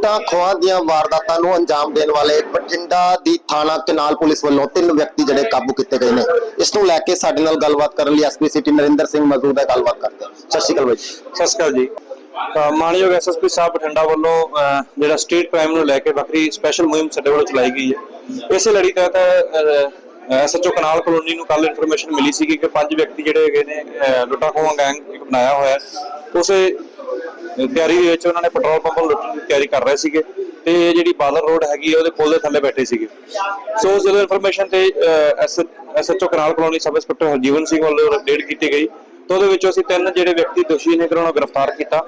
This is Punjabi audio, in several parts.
ਲੁੱਟਾਂ ਖੋਹਾਂ ਦੀਆਂ ਵਾਰਦਾਤਾਂ ਨੂੰ ਅੰਜਾਮ ਦੇਣ ਵਾਲੇ ਬਠਿੰਡਾ ਦੀ ਥਾਣਾ ਕਨਾਲ ਪੁਲਿਸ ਵੱਲੋਂ ਤਿੰਨ ਵਿਅਕਤੀ ਜਿਹੜੇ ਕਾਬੂ ਕੀਤੇ ਗਏ ਨੇ। ਇਸ ਨੂੰ ਲੈ ਕੇ ਸਾਡੇ ਨਾਲ ਗੱਲਬਾਤ ਕਰਨ ਲਈ ਐਸਪੀ ਸਿਟੀ ਨਰਿੰਦਰ ਸਿੰਘ ਮੌਜੂਦ ਹੈ। ਗੱਲਬਾਤ ਕਰਦੇ ਹਾਂ। ਸਤਿ ਸ਼੍ਰੀ ਅਕਾਲ ਬਾਈ ਸਤਿ ਸ਼੍ਰੀ ਅਕਾਲ ਜੀ। ਮਾਨਯੋਗ ਐਸਐਸਪੀ ਸਾਹਿਬ ਬਠਿੰਡਾ ਵੱਲੋਂ ਜਿਹੜਾ ਸਟਰੀਟ ਕ੍ਰਾਈਮ ਨੂੰ ਲੈ ਕੇ ਵੱਖਰੀ ਸਪੈਸ਼ਲ ਮੁਹਿੰਮ ਸਾਡੇ ਵੱਲੋਂ ਚਲਾਈ ਗਈ ਹੈ। ਇਸੇ ਲੜੀ ਤਹਿਤ ਐਸਐਚਓ ਕਨਾਲ ਕਲੋਨੀ ਨੂੰ ਕੱਲ ਇਨਫੋਰਮੇਸ਼ਨ ਮਿਲੀ ਸੀ ਕਿ ਪੰਜ ਵਿਅਕਤੀ ਜਿਹੜੇ ਹੈਗੇ ਨੇ ਅ, ਲੁੱਟਾਂ ਖੋਹਾਂ ਗੈਂਗ ਇੱਕ ਬਣਾਇਆ ਹੋਇਆ ਹੈ। ਉਸੇ ਤਿਆਰੀ ਦੇ ਵਿੱਚ ਉਹਨਾਂ ਨੇ ਪੈਟਰੋਲ ਪੰਪ ਲੁੱਟਣ ਦੀ ਤਿਆਰੀ ਕਰ ਰਹੇ ਸੀਗੇ ਤੇ ਇਹ ਜਿਹੜੀ ਬਾਦਲ ਰੋਡ ਹੈਗੀ ਉਹਦੇ ਪੁਲ ਦੇ ਥੱਲੇ ਬੈਠੇ ਸੀਗੇ। ਸੋ ਜਦੋਂ ਇਨਫੋਰਮੇਸ਼ਨ ਤੇ SHO canal colony sub inspector Harjeevan Singh ਵੱਲੋਂ ਅਪਡੇਟ ਕੀਤੀ ਗਈ। ਤਾਂ ਉਹਦੇ ਵਿੱਚੋਂ ਅਸੀਂ ਤਿੰਨ ਜਿਹੜੇ ਵਿਅਕਤੀ ਦੋਸ਼ੀ ਨੇ, ਉਹਨਾਂ ਗ੍ਰਿਫਤਾਰ ਕੀਤਾ।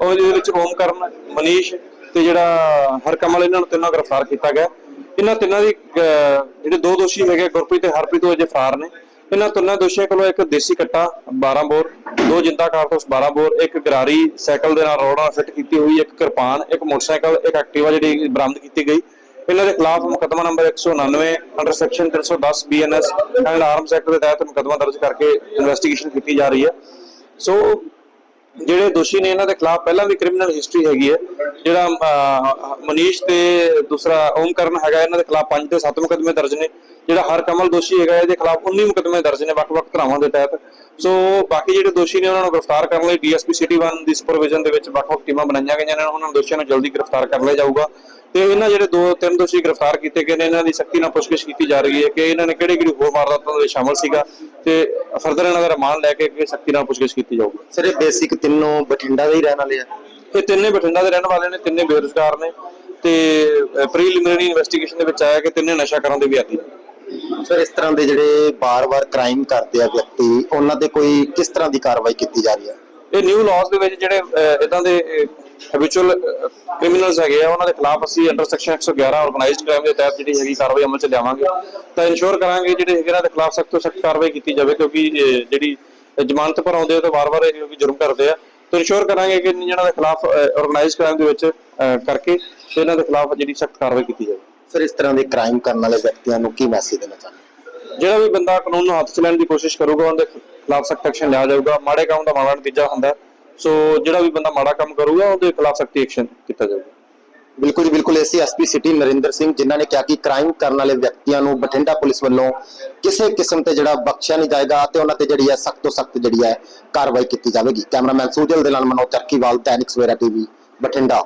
ਉਹਦੇ ਵਿੱਚ ਓਮਕਰਨ ਮਨੀਸ਼ ਤੇ ਜਿਹੜਾ ਹਰਕਮਲ ਇਹਨਾਂ ਨੂੰ ਤਿੰਨਾਂ ਗ੍ਰਿਫਤਾਰ ਕੀਤਾ ਗਿਆ। ਇਹਨਾਂ ਤਿੰਨਾਂ ਦੀ ਜਿਹੜੇ ਦੋ ਦੋਸ਼ੀ ਹੈਗੇ ਗੁਰਪ੍ਰੀਤ ਤੇ ਹਰਪ੍ਰੀਤ, ਉਹ ਅਜੇ ਫਰਾਰ ਨੇ। ਇਹਨਾਂ ਤਿੰਨਾਂ ਦੋਸ਼ੀਆਂ ਕੋਲੋਂ ਇੱਕ ਦੇਸੀ ਕੱਟਾ 12 ਬੋਰ, ਦੋ ਜਿੰਦਾ ਕਾਰਤੂਸ 12 ਬੋਰ, ਇੱਕ ਗਰਾਰੀ ਸਾਈਕਲ ਦੇ ਨਾਲ ਰੋੜਾ ਫਿੱਟ ਕੀਤੀ ਹੋਈ, ਇੱਕ ਕਿਰਪਾਨ, ਇੱਕ ਮੋਟਰਸਾਈਕਲ, ਇੱਕ ਐਕਟਿਵਾ ਜਿਹੜੀ ਬਰਾਮਦ ਕੀਤੀ ਗਈ। ਇਹਨਾਂ ਦੇ ਖਿਲਾਫ ਮੁਕੱਦਮਾ number 199 under section 310 BNS and arms act ਦੇ ਤਹਿਤ ਮੁਕੱਦਮਾ ਦਰਜ ਕਰਕੇ ਇਨਵੈਸਟੀਗੇਸ਼ਨ ਕੀਤੀ ਜਾ ਰਹੀ ਹੈ। ਸੋ ਜਿਹੜੇ ਦੋਸ਼ੀ ਨੇ ਇਹਨਾਂ ਦੇ ਖਿਲਾਫ ਪਹਿਲਾਂ ਵੀ ਕ੍ਰਿਮੀਨਲ ਹਿਸਟਰੀ ਹੈਗੀ ਹੈ, ਜਿਹੜਾ ਮਨੀਸ਼ ਤੇ ਦੂਸਰਾ ਓਮਕਰਨ ਹੈਗਾ, ਇਹਨਾਂ ਦੇ ਖਿਲਾਫ 5 ਤੇ 7 ਮੁਕੱਦਮੇ ਦਰਜ ਨੇ। ਜਿਹੜਾ ਹਰ ਕਮਲ ਦੋਸ਼ੀ ਹੈਗਾ, ਇਹਦੇ ਖਿਲਾਫ 19 ਮੁਕੱਦਮੇ ਦਰਜ ਨੇ, ਵੱਖ-ਵੱਖ ਧਰਾਵਾਂ ਦੇ ਤਹਿਤ। ਸੋ, ਬਾਕੀ ਜਿਹੜੇ ਦੋਸ਼ੀ ਨੇ, ਉਹਨਾਂ ਨੂੰ ਗ੍ਰਿਫਤਾਰ ਕਰਨ ਲਈ ਡੀਐਸਪੀ ਸਿਟੀ 1 ਦੀ ਸੁਪਰਵਿਜ਼ਨ ਦੇ ਵਿੱਚ ਵੱਖ-ਵੱਖ ਟੀਮਾਂ ਬਣਾਈਆਂ ਗਈਆਂ ਨੇ, ਉਹਨਾਂ ਦੋਸ਼ੀਆਂ ਨੂੰ ਜਲਦੀ ਗ੍ਰਿਫਤਾਰ ਕਰ ਲਿਆ ਜਾਊਗਾ। ਤੇ ਇਹਨਾਂ ਜਿਹੜੇ ਦੋ ਤਿੰਨ ਦੋਸ਼ੀ ਗ੍ਰਿਫਤਾਰ ਕੀਤੇ ਗਏ ਨੇ ਇਹਨਾਂ ਦੀ ਸਖਤੀ ਨਾਲ ਪੁੱਛਗਿੱਛ ਕੀਤੀ ਜਾ ਰਹੀ ਹੈ ਕਿ ਇਹਨਾਂ ਨੇ ਕਿਹੜੇ ਕਿਹੜੇ ਹੋਰ ਵਾਰਦਾਤਾਂ ਦੇ ਵਿੱਚ ਸ਼ਾਮਲ ਸੀਗਾ ਤੇ ਫਰਦਰ ਇਹਨਾਂ ਦਾ ਰਿਮਾਂਡ ਲੈ ਕੇ ਸਖਤੀ ਨਾਲ ਪੁੱਛਗਿੱਛ ਕੀਤੀ ਜਾਊਗੀ। ਸਰ ਇਹ ਬੇਸਿਕ ਤਿੰਨੋਂ ਬਠਿੰਡਾ ਦੇ ਹੀ ਰਹਿਣ ਵਾਲੇ ਆ? ਇਹ ਤਿੰਨੇ ਬਠਿੰਡਾ ਦੇ ਰਹਿਣ ਵਾਲੇ ਨੇ ਤਿੰਨੇ ਬੇਰੁਜ਼ਗਾਰ ਨੇ ਤੇ ਪ੍ਰੀਲਿਮਿਨਰੀ ਇਨਵੈਸਟੀਗੇਸ਼ਨ ਦੇ ਵਿੱਚ ਆਇਆ ਕਿ ਤਿੰਨੇ ਨਸ਼ਾ ਕਰਨ ਦੇ ਵੀ ਆਦੀ ਸਰ ਇਸ ਤਰ੍ਹਾਂ ਦੇ ਜਿਹੜੇ ਬਾਰ-ਬਾਰ ਕ੍ਰਾਈਮ ਕਰਦੇ ਆ ਵਿਅਕਤੀ ਉਹਨਾਂ ਤੇ ਕੋਈ ਕਿਸ ਤਰ੍ਹਾਂ ਦੀ ਕਾਰਵਾਈ ਕੀਤੀ ਜਾ ਰਹੀ ਹੈ? ਇਹ ਨਿਊ ਲਾਜ਼ ਦੇ ਵਿੱਚ ਜਿਹੜੇ ਇਦਾਂ ਦੇ ਹੈਬਿਚੁਅਲ ਕ੍ਰਿਮੀਨਲਸ ਹੈਗੇ ਆ ਉਹਨਾਂ ਦੇ ਖਿਲਾਫ ਅਸੀਂ ਅੰਡਰ ਸੈਕਸ਼ਨ 111 ਆਰਗੇਨਾਈਜ਼ਡ ਕ੍ਰਾਈਮ ਦੇ ਤਹਿਤ ਜਿਹੜੀ ਹੈਗੀ ਕਾਰਵਾਈ ਅਮਲ ਚ ਲਿਆਵਾਂਗੇ। ਤਾਂ ਇਨਸ਼ੋਰ ਕਰਾਂਗੇ ਜਿਹੜੇ ਹੈਗੇ ਇਹਨਾਂ ਦੇ ਖਿਲਾਫ ਸਖਤ ਤੋਂ ਸਖਤ ਕਾਰਵਾਈ ਕੀਤੀ ਜਾਵੇ ਕਿਉਂਕਿ ਜਿਹੜੀ ਜ਼ਮਾਨਤ ਪਰ ਆਉਂਦੇ ਆ ਤਾਂ ਵਾਰ-ਵਾਰ ਇਹ ਜੁਰਮ ਕਰਦੇ ਆ। ਤਾਂ ਇਨਸ਼ੋਰ ਕਰਾਂਗੇ ਕਿ ਜਿਹਨਾਂ ਦੇ ਖਿਲਾਫ ਆਰਗੇਨਾਈਜ਼ਡ ਕ੍ਰਾਈਮ ਦੇ ਵਿੱਚ ਕਰਕੇ ਤੇ ਇਹਨਾਂ ਦੇ ਖਿਲਾਫ ਜਿਹੜੀ ਸਖਤ ਕਾਰਵਾਈ ਕੀਤੀ ਜਾਵੇ। ਸਰ ਇਸ ਤਰ੍ਹਾਂ ਦੇ ਕ੍ਰਾਈਮ ਕਰਨ ਵਾਲੇ ਵਿਅਕਤੀਆਂ ਨੂੰ ਕੀ ਮੈਸੇਜ ਦੇਣਾ ਚਾਹੁੰਦੇ ਜਿਹੜਾ ਵੀ ਬੰਦਾ ਕਾਨੂੰਨ ਨੂੰ ਹੱਥ 'ਚ ਲੈਣ ਦੀ ਕੋਸ਼ਿਸ਼ ਕਰੂਗਾ ਉਹਦੇ ਖਿਲਾਫ ਸਖਤ ਐਕਸ਼ਨ ਲਿਆ ਜਾਊਗਾ। ਮਾੜੇ ਕੰਮ ਦਾ ਮਾੜਾ ਨਤੀਜਾ ਹੁੰਦਾ। ਹੈ। ਸੋ ਜਿਹੜਾ ਵੀ ਬੰਦਾ ਮਾੜਾ ਕੰਮ ਕਰੂਗਾ, ਉਹਦੇ ਖਿਲਾਫ ਸਖਤੀ ਐਕਸ਼ਨ ਕੀਤਾ ਜਾਊਗਾ। ਬਿਲਕੁਲ ਜੀ, ਬਿਲਕੁਲ ਐਸੀ ਐਸਪੀ ਸਿਟੀ ਨਰਿੰਦਰ ਸਿੰਘ, ਜਿਨ੍ਹਾਂ ਨੇ ਕਿਹਾ ਕਿ ਕ੍ਰਾਈਮ ਕਰਨ ਵਾਲੇ ਵਿਅਕਤੀਆਂ ਨੂੰ ਬਠਿੰਡਾ ਪੁਲਿਸ ਵੱਲੋਂ ਕਿਸੇ ਕਿਸਮ ਤੇ ਜਿਹੜਾ ਬਖਸ਼ਿਆ ਨਹੀਂ ਜਾਏਗਾ ਤੇ ਉਹਨਾਂ ਤੇ ਜਿਹੜੀ ਹੈ ਸਖਤ ਤੋਂ ਸਖਤ ਜਿਹੜੀ ਹੈ ਕਾਰਵਾਈ ਕੀਤੀ ਜਾਵੇਗੀ। ਕੈਮਰਾਮੈਨ ਸੂਜਲ ਦੇ ਨਾਲ ਮਨੋਜ ਚਰਕੀਵਾਲ ਦੈਨਿਕ ਸਵੇਰਾ ਟੀਵੀ, ਬਠਿੰਡਾ।